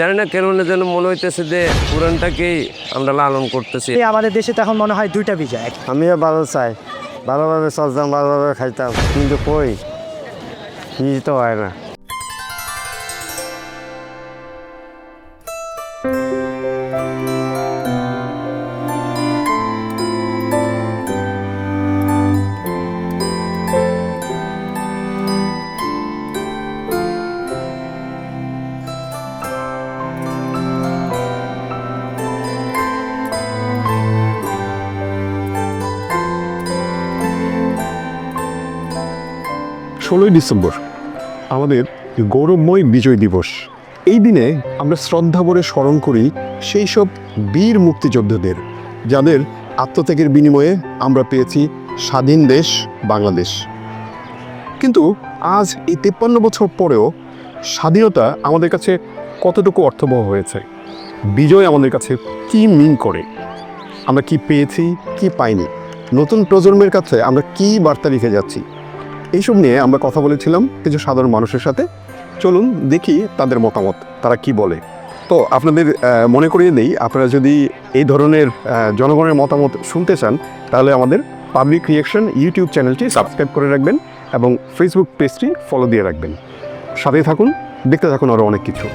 জানি না কেন যেন মনে হইতেছে যে পুরানটাকেই আমরা লালন করতেছি। এই আমাদের দেশে তো এখন মনে হয় দুইটা বিজয় আমিও ভালো চাই। ভালোভাবে চলতাম ভালোভাবে খাইতাম। কিন্তু কই? কিছু তো হয় না। ষোলোই ডিসেম্বর, আমাদের গৌরবময় বিজয় দিবস। এই দিনে আমরা শ্রদ্ধাভরে স্মরণ করি সেই সব বীর মুক্তিযোদ্ধাদের, যাদের আত্মত্যাগের বিনিময়ে আমরা পেয়েছি স্বাধীন দেশ বাংলাদেশ। কিন্তু আজ এই তেপ্পান্ন বছর পরেও স্বাধীনতা আমাদের কাছে কতটুকু অর্থবহ হয়েছে? বিজয় আমাদের কাছে কি মিন করে? আমরা কি পেয়েছি, কি পাইনি? নতুন প্রজন্মের কাছে আমরা কি বার্তা লিখে যাচ্ছি? এইসব নিয়ে আমরা কথা বলেছিলাম কিছু সাধারণ মানুষের সাথে। চলুন দেখি তাদের মতামত, তারা কি বলে। তো আপনাদের মনে করিয়ে নেই, আপনারা যদি এই ধরনের জনগণের মতামত শুনতে চান, তাহলে আমাদের পাবলিক রিয়েকশন ইউটিউব চ্যানেলটি সাবস্ক্রাইব করে রাখবেন এবং ফেসবুক পেজটি ফলো দিয়ে রাখবেন। সাথে থাকুন, দেখতে থাকুন আরও অনেক কিছু।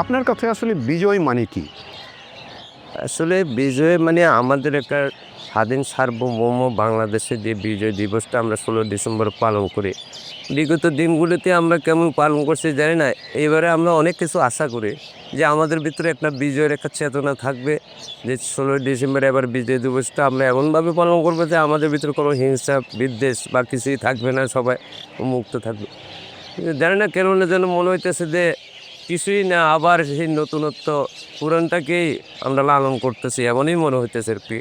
আপনার কাছে আসলে বিজয় মানে কি? আসলে বিজয় মানে আমাদের একটা স্বাধীন সার্বভৌম বাংলাদেশে যে বিজয় দিবসটা আমরা ষোলো ডিসেম্বর পালন করি। বিগত দিনগুলোতে আমরা কেমন পালন করছি জানি না। এবারে আমরা অনেক কিছু আশা করি যে আমাদের ভিতরে একটা বিজয়ের একটা চেতনা থাকবে যে ষোলোই ডিসেম্বর এবার বিজয় দিবসটা আমরা এমনভাবে পালন করব যে আমাদের ভিতরে কোনো হিংসা, বিদ্বেষ বা কিছুই থাকবে না, সবাই মুক্ত থাকবে। জানি না কেন যেন মনে হইতেছে যে কিছুই না আবার সেই নতুনত্ব পুরানটাকেই আমরা লালন করতেছি এমনই মনে হইতেছে আর কি।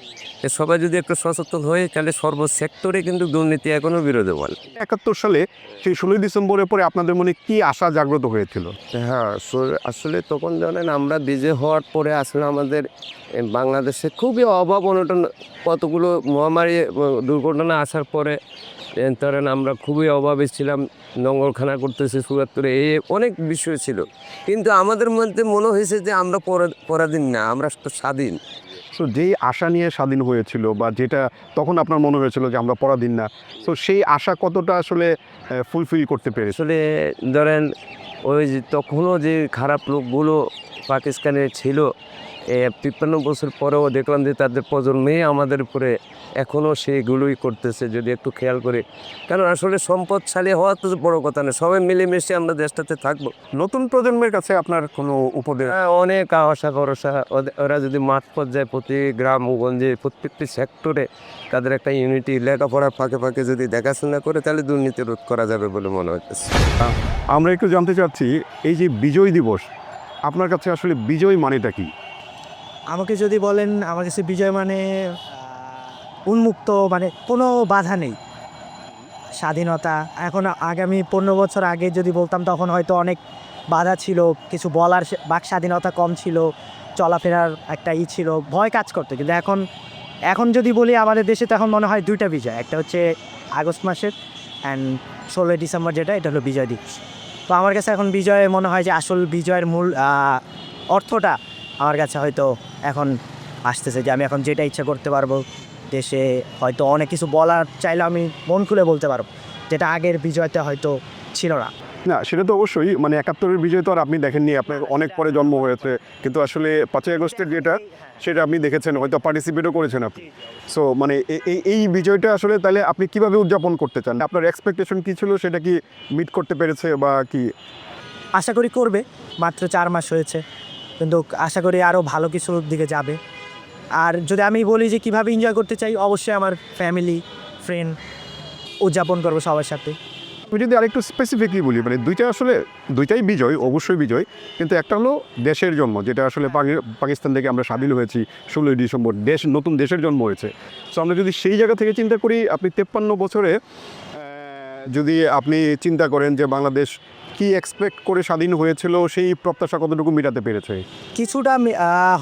সবাই যদি একটু সচেতন হয়ে তাহলে সর্বসেক্টরে কিন্তু দুর্নীতি এখনও বিরোধমান একাত্তর সালে সেই ষোলোই ডিসেম্বরের পরে আপনাদের মনে কি আশা জাগ্রত হয়েছিল? হ্যাঁ আসলে- তখন জানেন আমরা বিজয় হওয়ার পরে আসলে আমাদের বাংলাদেশে খুবই অভাব অনটন কতগুলো মহামারী দুর্ঘটনা আসার পরে ধরেন আমরা খুবই অভাবে ছিলাম নঙ্গলখানা করতেছি সুরাত্তরে এই অনেক বিষয় ছিল। কিন্তু আমাদের মধ্যে মনে হয়েছে যে আমরা পরা- পরাধীন না আমরা তো স্বাধীন। সো যেই আশা নিয়ে স্বাধীন হয়েছিল বা যেটা তখন আপনার মনে হয়েছিল যে আমরা পরাধীন না সো সেই আশা কতটা আসলে ফুলফিল করতে পেরেছে? আসলে ধরেন, ওই যে তখনও যে খারাপ লোকগুলো পাকিস্তানে ছিল তিপ্পান্ন বছর পরেও দেখলাম যে তাদের প্রজন্মে আমাদের উপরে এখনও সেইগুলোই করতেছে যদি একটু খেয়াল করি। কারণ আসলে সম্পদশালী হওয়া তো বড় কথা না সবাই মিলেমিশে আমরা দেশটাতে থাকব। নতুন প্রজন্মের কাছে আপনার কোনো উপদেশ? হ্যাঁ, অনেক আশা ভরসা। ওরা যদি মাঠ পর্যায়ে প্রতি গ্রাম গঞ্জে প্রত্যেকটি সেক্টরে তাদের একটা ইউনিটি লেখাপড়ার ফাঁকে ফাঁকে যদি দেখাশোনা করে তাহলে দুর্নীতি রোধ করা যাবে বলে মনে হচ্ছে আমরা একটু জানতে চাচ্ছি এই যে বিজয় দিবস আপনার কাছে আসলে বিজয় মানেটা কি? আমাকে যদি বলেন আমার কাছে বিজয় মানে উন্মুক্ত মানে কোনো বাধা নেই। স্বাধীনতা, এখন আগামী পনেরো বছর আগে যদি বলতাম তখন হয়তো অনেক বাধা ছিল, কিছু বলার বাক স্বাধীনতা কম ছিল, চলাফেরার একটা ই ছিল, ভয় কাজ করতো। কিন্তু এখন এখন যদি বলি আমাদের দেশে তো এখন মনে হয় দুইটা বিজয়, একটা হচ্ছে আগস্ট মাসের অ্যান্ড ষোলোই ডিসেম্বর যেটা, এটা হলো বিজয় দিবস। তো আমার কাছে এখন বিজয় মনে হয় যে আসল বিজয়ের মূল অর্থটা আমার কাছে হয়তো এখন আসতেছে যে আমি এখন যেটা ইচ্ছা করতে পারব দেশে হয়তো অনেক কিছু বলার চাইলে আমি মন খুলে বলতে পারব। যেটা আগের বিজয়তে হয়তো ছিল না। না সেটা তো অবশ্যই। মানে একাত্তরের বিজয় তো আর আপনি দেখেননি আপনার অনেক পরে জন্ম হয়েছে। কিন্তু আসলে পাঁচই আগস্টের যেটা সেটা আপনি দেখেছেন হয়তো পার্টিসিপেটও করেছেন আপনি। সো মানে এই এই বিজয়টা আসলে তাহলে আপনি কীভাবে উদযাপন করতে চান? আপনার এক্সপেকটেশন কি ছিল সেটা কি মিট করতে পেরেছে বা কি? আশা করি করবে। মাত্র চার মাস হয়েছে। কিন্তু আশা করি আরও ভালো কিছুর দিকে যাবে। আর যদি আমি বলি যে কীভাবে এনজয় করতে চাই, অবশ্যই আমার ফ্যামিলি ফ্রেন্ড উদযাপন করব সবার সাথে। আমি যদি আরেকটু স্পেসিফিকলি বলি মানে দুইটা আসলে, দুইটাই বিজয়, অবশ্যই বিজয়। কিন্তু একটা হলো দেশের জন্ম, যেটা আসলে পাকিস্তান থেকে আমরা স্বাধীন হয়েছি ষোলোই ডিসেম্বর। দেশ, নতুন দেশের জন্ম হয়েছে। সো আমরা যদি সেই জায়গা থেকে চিন্তা করি, আপনি তেপ্পান্ন বছরে যদি আপনি চিন্তা করেন যে বাংলাদেশ কি এক্সপেক্ট করে স্বাধীন হয়েছিল, সেই প্রত্যাশা কতটুকু মেটাতে পেরেছে? কিছুটা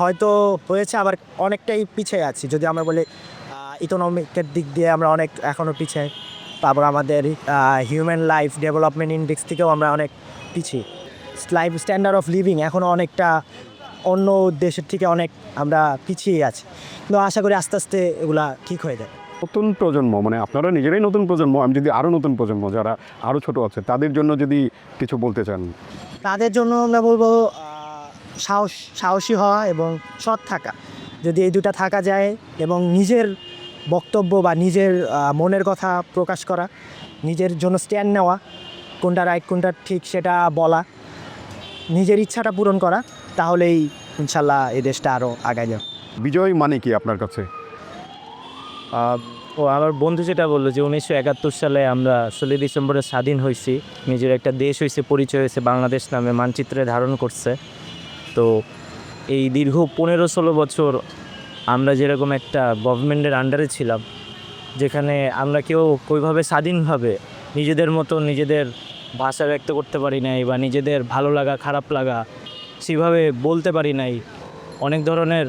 হয়তো হয়েছে, আবার অনেকটাই পিছিয়ে আছি। যদি আমরা বলি ইকোনমিকের দিক দিয়ে আমরা অনেক এখনও পিছিয়ে। তারপর আমাদের হিউম্যান লাইফ ডেভেলপমেন্ট ইন্ডেক্স থেকেও আমরা অনেক পিছিয়ে। লাইফ স্ট্যান্ডার্ড অফ লিভিং এখনও অনেকটা অন্য দেশের থেকে অনেক আমরা পিছিয়ে আছি। কিন্তু আশা করি আস্তে আস্তে এগুলা ঠিক হয়ে যাবে। নতুন প্রজন্ম মানে আপনারা নিজেরাই নতুন প্রজন্ম আমি যদি আরও নতুন প্রজন্ম যারা আরও ছোট আছে তাদের জন্য যদি কিছু বলতে চান। তাদের জন্য আমরা বলব সাহস সাহসী হওয়া এবং সৎ থাকা। যদি এই দুটা থাকা যায় এবং নিজের বক্তব্য বা নিজের মনের কথা প্রকাশ করা নিজের জন্য স্ট্যান্ড নেওয়া কোনটা রাইট কোনটা ঠিক সেটা বলা নিজের ইচ্ছাটা পূরণ করা তাহলেই ইনশাল্লাহ এই দেশটা আরও আগায় যাবে। বিজয় মানে কি আপনার কাছে? ও আমার বন্ধু যেটা বলল যে উনিশশো একাত্তর সালে আমরা ষোলোই ডিসেম্বরে স্বাধীন হয়েছি। নিজের একটা দেশ হয়েছে, পরিচয় হয়েছে, বাংলাদেশ নামে মানচিত্রে ধারণ করছে। তো এই দীর্ঘ পনেরো ষোলো বছর আমরা যেরকম একটা গভর্নমেন্টের আন্ডারে ছিলাম, যেখানে আমরা কেউ ওইভাবে স্বাধীনভাবে নিজেদের মতো নিজেদের ভাষা ব্যক্ত করতে পারি নাই বা নিজেদের ভালো লাগা, খারাপ লাগা সেভাবে বলতে পারি নাই। অনেক ধরনের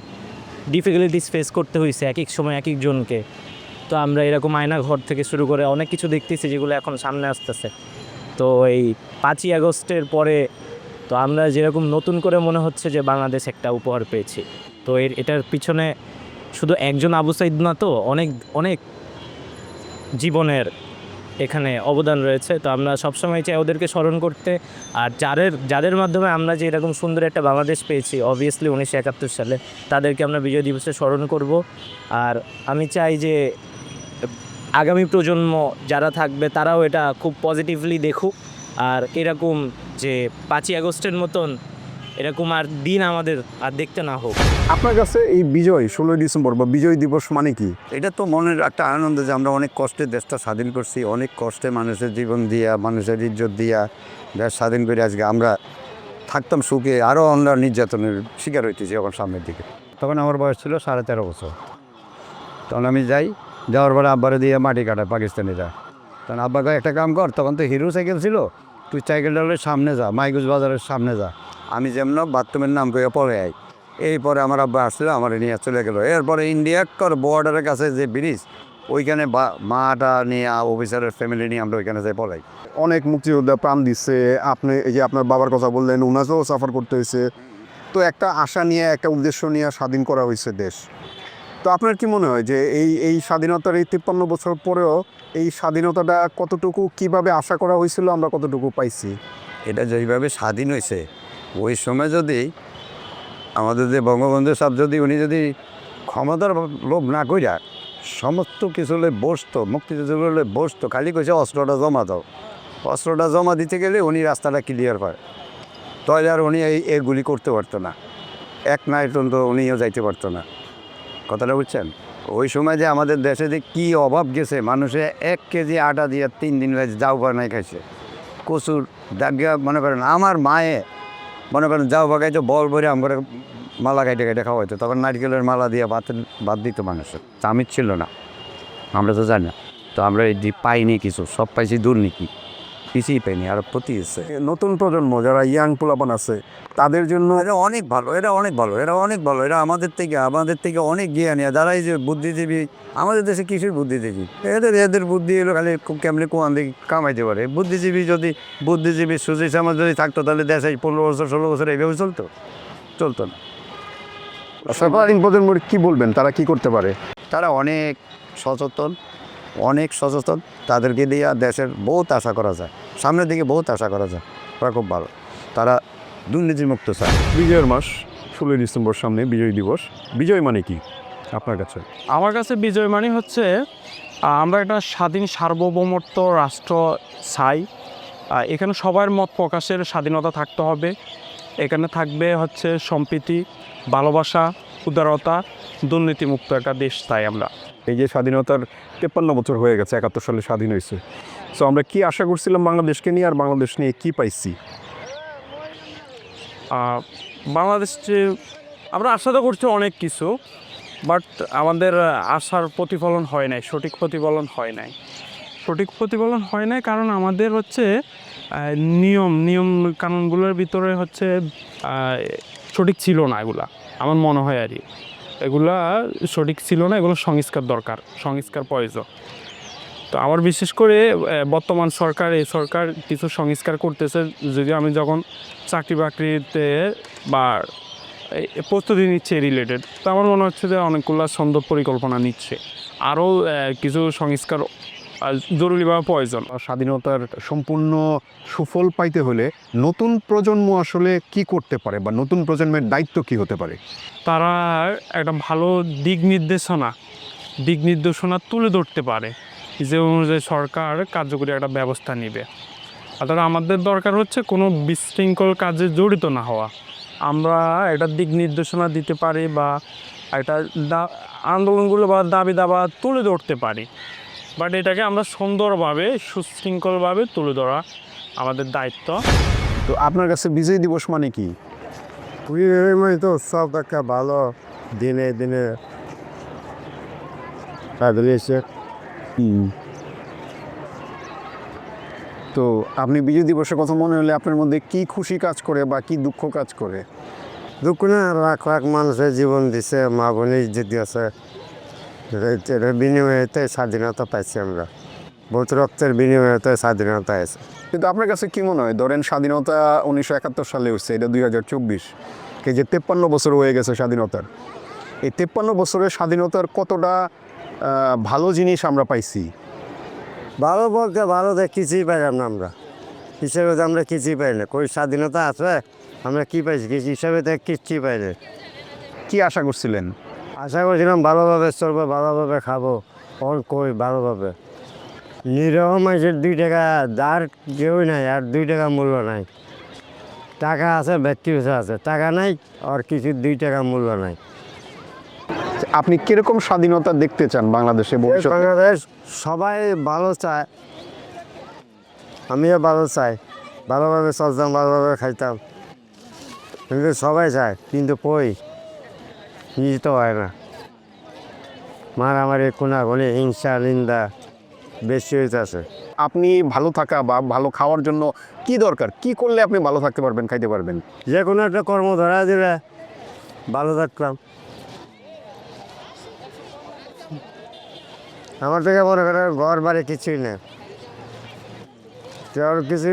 ডিফিকাল্টিস ফেস করতে হয়েছে এক এক সময় এক একজনকে তো আমরা এরকম আয়না ঘর থেকে শুরু করে অনেক কিছু দেখতেছি যেগুলো এখন সামনে আসতেছে। তো এই পাঁচই আগস্টের পরে তো আমরা যেরকম নতুন করে মনে হচ্ছে যে বাংলাদেশ একটা উপহার পেয়েছি। তো এর, এটার পিছনে শুধু একজন আবু সাইদ না তো অনেক অনেক জীবনের এখানে অবদান রয়েছে। তো আমরা সবসময় চাই ওদেরকে স্মরণ করতে। আর যাদের যাদের মাধ্যমে আমরা যে এরকম সুন্দর একটা বাংলাদেশ পেয়েছি অবভিয়াসলি উনিশশো একাত্তর সালে, তাদেরকে আমরা বিজয় দিবসে স্মরণ করব। আর আমি চাই যে আগামী প্রজন্ম যারা থাকবে, তারাও এটা খুব পজিটিভলি দেখুক। আর এরকম যে পাঁচই আগস্টের মতন এরকম আর দিন আমাদের আর দেখতে না হোক। আপনার কাছে এই বিজয় ষোলোই ডিসেম্বর বা বিজয় দিবস মানে কি? এটা তো মনের একটা আনন্দ যে আমরা অনেক কষ্টে দেশটা স্বাধীন করছি অনেক কষ্টে মানুষের জীবন দিয়া মানুষের ইজ্জত দিয়া দেশ স্বাধীন করে আজকে আমরা থাকতাম সুখে আরও আমরা নির্যাতনের শিকার হইতেছি এখন সামনের দিকে। তখন আমার বয়স ছিল সাড়ে তেরো বছর। তখন আমি যাই যাওয়ার পরে আব্বারে দিয়ে মাটি কাটায় পাকিস্তানিরা। তখন আব্বা একটা কাম কর তখন তো হিরো সাইকেল ছিল তুই সাইকেলটা হলে সামনে যা মাইগুজ বাজারের সামনে যা। আমি যেমন বাথরুমের নাম করে পরে আই। এই পরে আমার আব্বা আসলো, আমার নিয়ে চলে গেলো। এরপরে ইন্ডিয়া কর বর্ডারের কাছে যে ব্রিজ, ওইখানে মাটা নিয়ে অফিসারের ফ্যামিলি নিয়ে আমরা ওইখানে যাই পড়াই। অনেক মুক্তিযোদ্ধা প্রাণ দিচ্ছে। আপনি, এই যে আপনার বাবার কথা বললেন, উনাকেও সাফার করতে হয়েছে তো একটা আশা নিয়ে, একটা উদ্দেশ্য নিয়ে স্বাধীন করা হয়েছে দেশ। তো আপনার কি মনে হয় যে এই এই স্বাধীনতার এই তিপ্পান্ন বছর পরেও এই স্বাধীনতাটা কতটুকু কীভাবে আশা করা হয়েছিল, আমরা কতটুকু পাইছি? এটা যেইভাবে স্বাধীন হয়েছে, ওই সময় যদি আমাদের যে বঙ্গবন্ধু সাহেব যদি, উনি যদি ক্ষমতার লোভ না কইরা সমস্ত কিছু হলে বসতো, মুক্তিযুদ্ধ হলে বসতো, খালি কইছে অস্ত্রটা জমা দাও। অস্ত্রটা জমা দিতে গেলে উনি রাস্তাটা ক্লিয়ার পায় তাহলে আর উনি এই এগুলি করতে পারতো না। এক নাইট তো উনিও যাইতে পারতো না। কথাটা বুঝছেন? ওই সময় যে আমাদের দেশে যে কী অভাব গেছে, মানুষে এক কেজি আটা দিয়ে তিন দিন যাও বানাই খাইছে। কচুর দাগিয়া মনে করেন, আমার মায়ে মনে করেন যাও বাগাইতে, বল ভরে আমার মালা কাইটে কাইটে খাওয়াইতো, তখন নারকেলের মালা দিয়ে ভাত ভাত দিত মানুষের চামির ছিল না, আমরা তো জানি না। তো আমরা এই পাইনি কিছু, সব পাইছি দুর্নীতি। কিছুই পাইনি আর প্রতি এসছে নতুন প্রজন্ম যারা ইয়াং পোলাপান আছে তাদের জন্য এরা অনেক ভালো এরা অনেক ভালো এরা অনেক ভালো এরা আমাদের থেকে আমাদের থেকে অনেক জ্ঞানী যারা এই যে বুদ্ধিজীবী আমাদের দেশে কিসের বুদ্ধিজীবী? এদের এদের বুদ্ধি এলো খালি কেমনি কোয়ান দিকে কামাইতে পারে? বুদ্ধিজীবী যদি বুদ্ধিজীবী সুশীল সমাজ যদি থাকতো তাহলে দেশে পনেরো বছর ষোলো বছর এইভাবে চলতো? চলতো না। সাধারণ প্রজন্মের কি বলবেন? তারা কি করতে পারে? তারা অনেক সচেতন অনেক সচেতন। তাদেরকে দিয়ে দেশের বহুত আশা করা যায়। সামনের দিকে বহুত আশা করা যায়। ওরা খুব ভালো। তারা দুর্নীতিমুক্ত চায়। বিজয়ের মাস ষোলোই ডিসেম্বর সামনে বিজয় দিবস। বিজয় মানে কি? আপনার কাছে? আমার কাছে বিজয় মানে হচ্ছে আমরা একটা স্বাধীন সার্বভৌমত্ব রাষ্ট্র চাই। এখানে সবার মত প্রকাশের স্বাধীনতা থাকতে হবে। এখানে থাকবে হচ্ছে সম্প্রীতি ভালোবাসা উদারতা দুর্নীতিমুক্ত একটা দেশ চাই আমরা। এই যে স্বাধীনতার তেপ্পান্ন বছর হয়ে গেছে, একাত্তর সালে স্বাধীন হয়েছে। সো আমরা কি আশা করছিলাম বাংলাদেশকে নিয়ে আর বাংলাদেশ নিয়ে কি পাইছি? বাংলাদেশ আমরা আশা তো করছি অনেক কিছু বাট আমাদের আশার প্রতিফলন হয় নাই, সঠিক প্রতিফলন হয় নাই। সঠিক প্রতিফলন হয় নাই কারণ আমাদের হচ্ছে নিয়ম নিয়ম কানুনগুলোর ভিতরে হচ্ছে সঠিক ছিল না এগুলা, আমার মনে হয় আর এগুলা সঠিক ছিল না, এগুলো সংস্কার দরকার, সংস্কার প্রয়োজন। তো আমার বিশেষ করে বর্তমান সরকার, এই সরকার কিছু সংস্কার করতেছে, যদিও আমি যখন চাকরি বাকরিতে বা প্রস্তুতি নিচ্ছে রিলেটেড তো আমার মনে হচ্ছে যে অনেকগুলো সুন্দর পরিকল্পনা নিচ্ছে। আরও কিছু সংস্কার জরুরিভাবে প্রয়োজন। স্বাধীনতার সম্পূর্ণ সুফল পাইতে হলে নতুন প্রজন্ম আসলে কি করতে পারে বা নতুন প্রজন্মের দায়িত্ব কি হতে পারে? তারা একটা ভালো দিক নির্দেশনা দিক নির্দেশনা তুলে ধরতে পারে। যে অনুযায়ী সরকার কার্যকরী একটা ব্যবস্থা নেবে। অর্থাৎ আমাদের দরকার হচ্ছে কোনো বিশৃঙ্খল কাজে জড়িত না হওয়া। আমরা একটা দিক নির্দেশনা দিতে পারি বা একটা দা- আন্দোলনগুলো বা দাবি দাবা তুলে ধরতে পারি। বাট এটাকে আমরা সুন্দরভাবে সুশৃঙ্খলভাবে তুলে ধরা আমাদের দায়িত্ব। তো আপনার কাছে বিজয় দিবস মানে কি? মানে তো সব একটা ভালো দিনে দিনে তো আপনি বিজয় দিবসের কথা মনে হলে আপনার মধ্যে কি খুশি কাজ করে বা কি দুঃখ কাজ করে? দুঃখ না লাখ লাখ মানুষের জীবন দিছে মা বোনের ইজ্জত দিয়েছে। এর বিনিময়েতে স্বাধীনতা পাইছি আমরা। বহুত রক্তের বিনিময়েতে স্বাধীনতা আছে। কিন্তু আপনার কাছে কি মনে হয়? ধরেন স্বাধীনতা উনিশশো একাত্তর সালে হচ্ছে এটা দুই হাজার চব্বিশ। এই যে তেপ্পান্ন বছর হয়ে গেছে স্বাধীনতার। এই তেপ্পান্ন বছরের স্বাধীনতার কতটা ভালো জিনিস আমরা পাইছি? ভালো বলতে ভালো দেখ কিছুই পাইলাম না আমরা। হিসেবে তো আমরা কিছুই পাই না। কই স্বাধীনতা আছে? আমরা কি পাইছি? কিছু হিসাবে দেখ কিচ্ছুই পাই না। কি আশা করছিলেন? আশা করছিলাম ভালোভাবে চলবো ভালোভাবে খাব। অন কই ভালোভাবে। নিরহ মানুষের দুই টাকা দার কেউই নাই আর দুই টাকা মূল্য নাই। টাকা আছে ব্যক্তি আছে। টাকা নাই আর কিছু দুই টাকা মূল্য নাই। আপনি কীরকম স্বাধীনতা দেখতে চান বাংলাদেশে বাংলাদেশ সবাই ভালো চায়। আমিও ভালো চাই। ভালোভাবে চলতাম ভালোভাবে খাইতাম। কিন্তু সবাই চায় কিন্তু কই? নিজে তো হয় না মারামারি কোনাগুনি হিংসা নিন্দা বেশি হইতেছে। আপনি ভালো থাকা বা ভালো খাওয়ার জন্য কি দরকার? কি করলে আপনি ভালো থাকতে পারবেন খাইতে পারবেন? যে কোনো একটা কর্ম ধরা দিলে ভালো থাকলাম আমার থেকে মনে করে ঘর বাড়ি কিছুই নেই। কিছু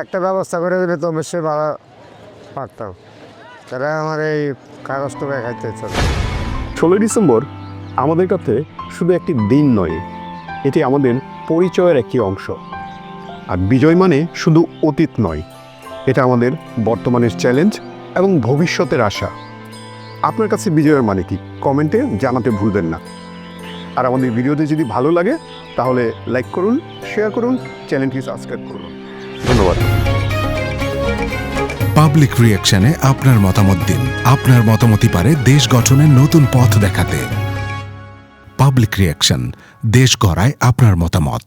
একটা ব্যবস্থা করে দিলে তো অবশ্যই ভালো পারতাম। তারা আমার এই কাগজ চলে ষোলোই ডিসেম্বর আমাদের কাছে শুধু একটি দিন নয়, এটি আমাদের পরিচয়ের একটি অংশ। আর বিজয় মানে শুধু অতীত নয়, এটা আমাদের বর্তমানের চ্যালেঞ্জ এবং ভবিষ্যতের আশা। আপনার কাছে বিজয়ের মানে কি? কমেন্টে জানাতে ভুলবেন না। আর আমাদের ভিডিওতে যদি ভালো লাগে, তাহলে লাইক করুন, শেয়ার করুন, চ্যানেলটি সাবস্ক্রাইব করুন। ধন্যবাদ। পাবলিক রিয়াকশনে আপনার মতামত দিন। আপনার মতামতই পারে দেশ গঠনের নতুন পথ দেখাতে। পাবলিক রিয়াকশন দেশ গড়ায় আপনার মতামত।